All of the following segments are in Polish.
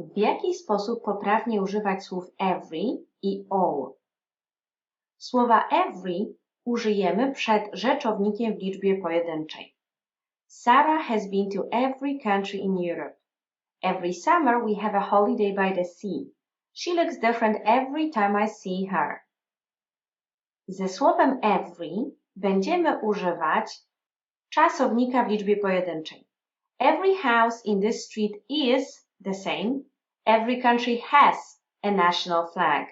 W jaki sposób poprawnie używać słów every i all? Słowa every użyjemy przed rzeczownikiem w liczbie pojedynczej. Sarah has been to every country in Europe. Every summer we have a holiday by the sea. She looks different every time I see her. Ze słowem every będziemy używać czasownika w liczbie pojedynczej. Every house in this street is the same. Every country has a national flag.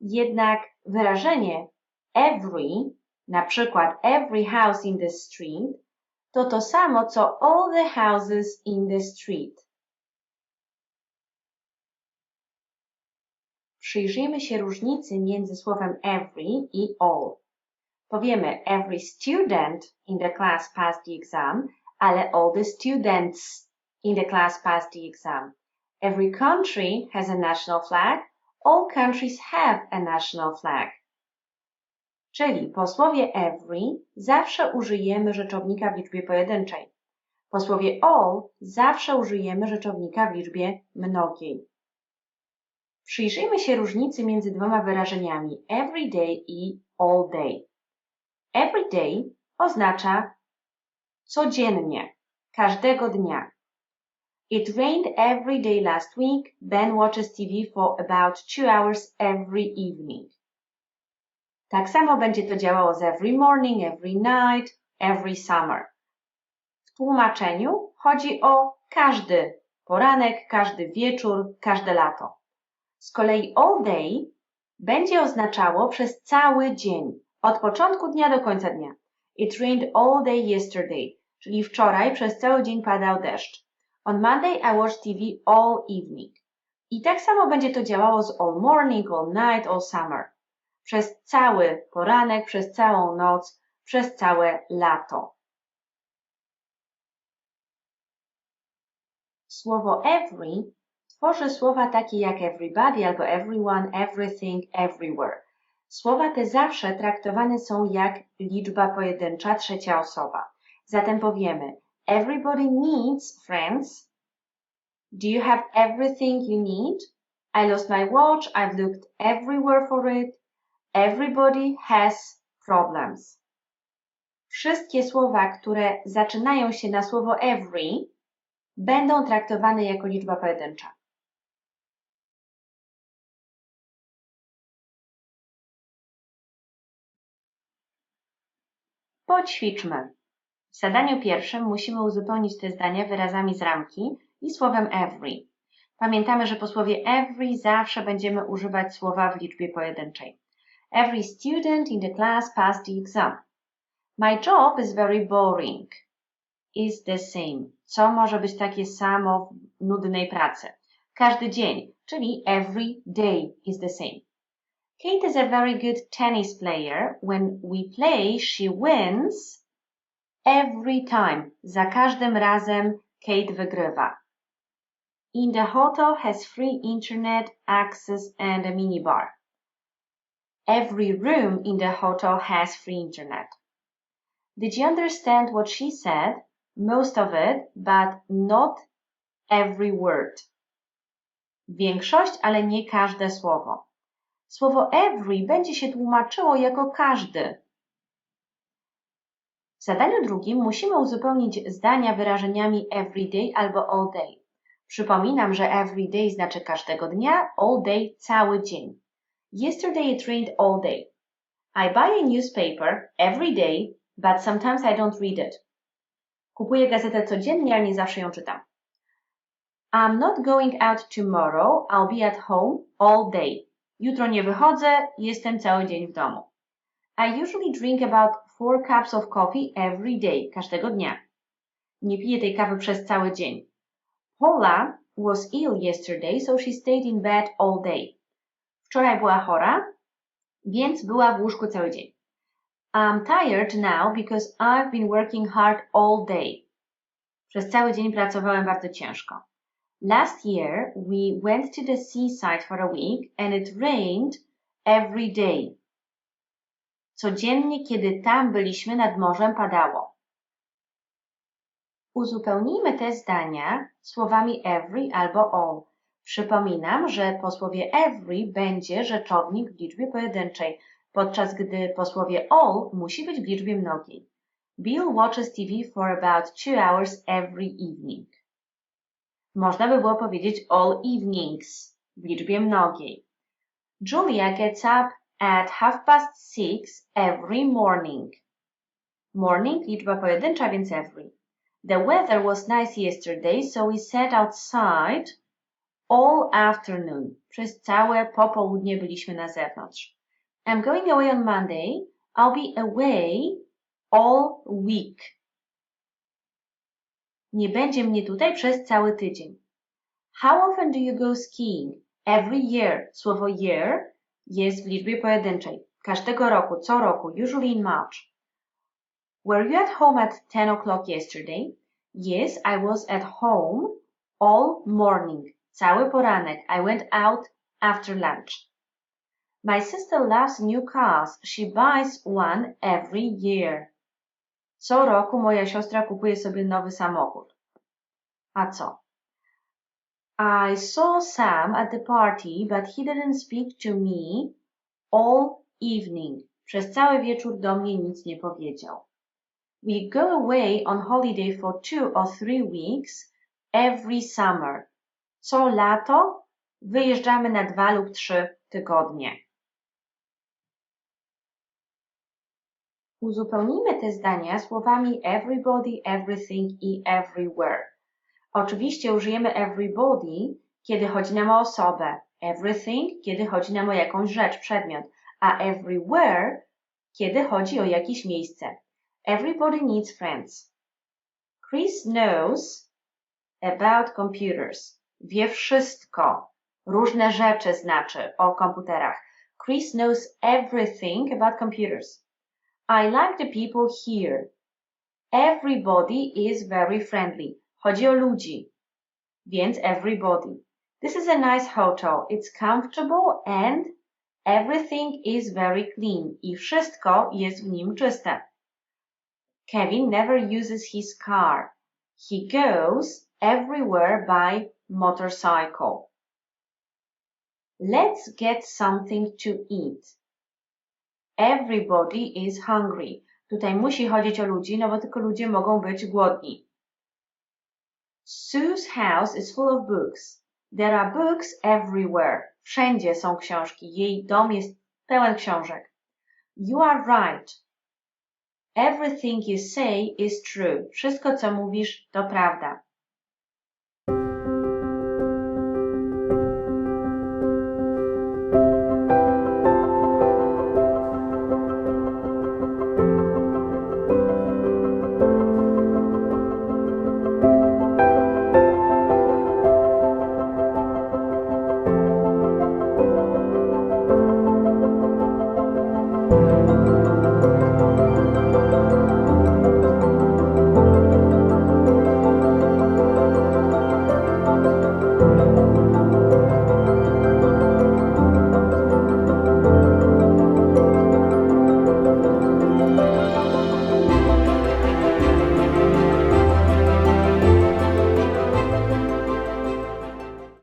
Jednak wyrażenie every, na przykład every house in the street, to to samo co all the houses in the street. Przyjrzyjmy się różnicy między słowem every i all. Powiemy every student in the class passed the exam, ale all the students in the class passed the exam. Every country has a national flag, all countries have a national flag. Czyli po słowie every zawsze użyjemy rzeczownika w liczbie pojedynczej. Po słowie all zawsze użyjemy rzeczownika w liczbie mnogiej. Przyjrzyjmy się różnicy między dwoma wyrażeniami every day i all day. Every day oznacza codziennie, każdego dnia. It rained every day last week. Ben watches TV for about two hours every evening. Tak samo będzie to działało z every morning, every night, every summer. W tłumaczeniu chodzi o każdy poranek, każdy wieczór, każde lato. Z kolei all day będzie oznaczało przez cały dzień, od początku dnia do końca dnia. It rained all day yesterday, czyli wczoraj przez cały dzień padał deszcz. On Monday I watched TV all evening. I tak samo będzie to działało z all morning, all night, all summer. Przez cały poranek, przez całą noc, przez całe lato. Słowo every tworzy słowa takie jak everybody albo everyone, everything, everywhere. Słowa te zawsze traktowane są jak liczba pojedyncza, trzecia osoba. Zatem powiemy Everybody needs friends. Do you have everything you need? I lost my watch. I've looked everywhere for it. Everybody has problems. Wszystkie słowa, które zaczynają się na słowo every, będą traktowane jako liczba pojedyncza. Poćwiczmy. W zadaniu pierwszym musimy uzupełnić te zdania wyrazami z ramki i słowem every. Pamiętamy, że po słowie every zawsze będziemy używać słowa w liczbie pojedynczej. Every student in the class passed the exam. My job is very boring. Is the same. Co może być takie samo w nudnej pracy? Każdy dzień, czyli every day is the same. Kate is a very good tennis player. When we play, she wins Every time. Za każdym razem Kate wygrywa. In the hotel has free internet access and a minibar. Every room in the hotel has free internet. Did you understand what she said? Most of it, but not every word. Większość, ale nie każde słowo. Słowo every będzie się tłumaczyło jako każdy, w zadaniu drugim musimy uzupełnić zdania wyrażeniami everyday albo all day. Przypominam, że everyday znaczy każdego dnia, all day cały dzień. Yesterday it rained all day. I buy a newspaper every day, but sometimes I don't read it. Kupuję gazetę codziennie, ale nie zawsze ją czytam. I'm not going out tomorrow. I'll be at home all day. Jutro nie wychodzę, jestem cały dzień w domu. I usually drink about four cups of coffee every day, każdego dnia. Nie piję tej kawy przez cały dzień. Paula was ill yesterday, so she stayed in bed all day. Wczoraj była chora, więc była w łóżku cały dzień. I'm tired now because I've been working hard all day. Przez cały dzień pracowałem bardzo ciężko. Last year we went to the seaside for a week and it rained every day. Codziennie, kiedy tam byliśmy nad morzem, padało. Uzupełnijmy te zdania słowami every albo all. Przypominam, że po słowie every będzie rzeczownik w liczbie pojedynczej, podczas gdy po słowie all musi być w liczbie mnogiej. Bill watches TV for about two hours every evening. Można by było powiedzieć all evenings w liczbie mnogiej. Julia gets up at half past six every morning. Morning liczba pojedyncza, więc every. The weather was nice yesterday, so we sat outside all afternoon. Przez całe popołudnie byliśmy na zewnątrz. I'm going away on Monday. I'll be away all week. Nie będzie mnie tutaj przez cały tydzień. How often do you go skiing? Every year. Słowo year jest w liczbie pojedynczej. Każdego roku, co roku, usually in March. Were you at home at 10 o'clock yesterday? Yes, I was at home all morning. Cały poranek. I went out after lunch. My sister loves new cars. She buys one every year. Co roku moja siostra kupuje sobie nowy samochód. A co? I saw Sam at the party, but he didn't speak to me all evening. Przez cały wieczór do mnie nic nie powiedział. We go away on holiday for two or three weeks every summer. Co lato wyjeżdżamy na dwa lub trzy tygodnie. Uzupełnijmy te zdania słowami everybody, everything i everywhere. Oczywiście użyjemy everybody, kiedy chodzi nam o osobę, everything, kiedy chodzi nam o jakąś rzecz, przedmiot, a everywhere, kiedy chodzi o jakieś miejsce. Everybody needs friends. Chris knows about computers. Wie wszystko. Różne rzeczy znaczy o komputerach. Chris knows everything about computers. I like the people here. Everybody is very friendly. Chodzi o ludzi. Więc everybody. This is a nice hotel. It's comfortable and everything is very clean. I wszystko jest w nim czyste. Kevin never uses his car. He goes everywhere by motorcycle. Let's get something to eat. Everybody is hungry. Tutaj musi chodzić o ludzi, no bo tylko ludzie mogą być głodni. Sue's house is full of books. There are books everywhere. Wszędzie są książki. Jej dom jest pełen książek. You are right. Everything you say is true. Wszystko, co mówisz, to prawda.